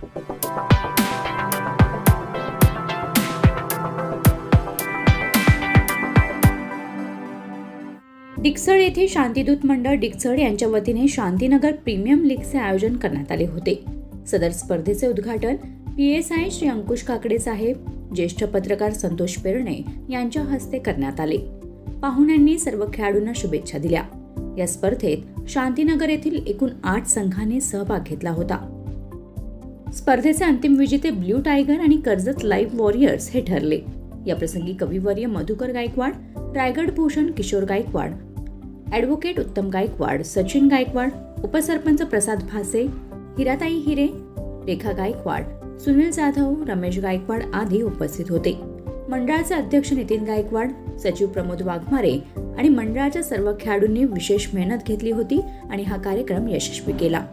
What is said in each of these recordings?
डिक्सळ येथे शांतिदूत मंडळ डिक्सळ यांच्या वतीने शांतीनगर प्रीमियम लीगचे आयोजन करण्यात आले होते. सदर स्पर्धेचे उद्घाटन P S I Shri Ankush Kakade साहेब ज्येष्ठ पत्रकार संतोष पेरणे यांच्या हस्ते करण्यात आले. पाहुण्यांनी सर्व खेळाडूंना शुभेच्छा दिल्या. या स्पर्धेत शांतीनगर येथील एकूण आठ संघांनी सहभाग घेतला होता. स्पर्धेचे अंतिम विजेते ब्ल्यू टायगर आणि कर्जत लाईव्ह वॉरियर्स हे ठरले. याप्रसंगी कविवर्य मधुकर गायकवाड रायगड भूषण किशोर गायकवाड ॲडव्होकेट उत्तम गायकवाड सचिन गायकवाड उपसरपंच प्रसाद भासे हिराताई हिरे रेखा गायकवाड सुनील जाधव रमेश गायकवाड आदी उपस्थित होते. मंडळाचे अध्यक्ष नितीन गायकवाड सचिव प्रमोद वाघमारे आणि मंडळाच्या सर्व खेळाडूंनी विशेष मेहनत घेतली होती आणि हा कार्यक्रम यशस्वी केला.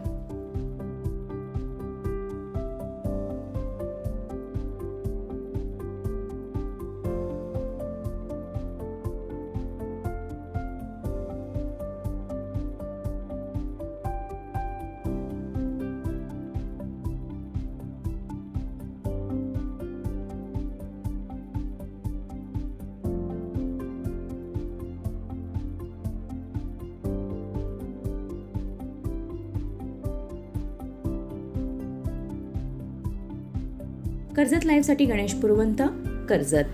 कर्जत लाईव्हसाठी गणेश पुरवंत कर्जत.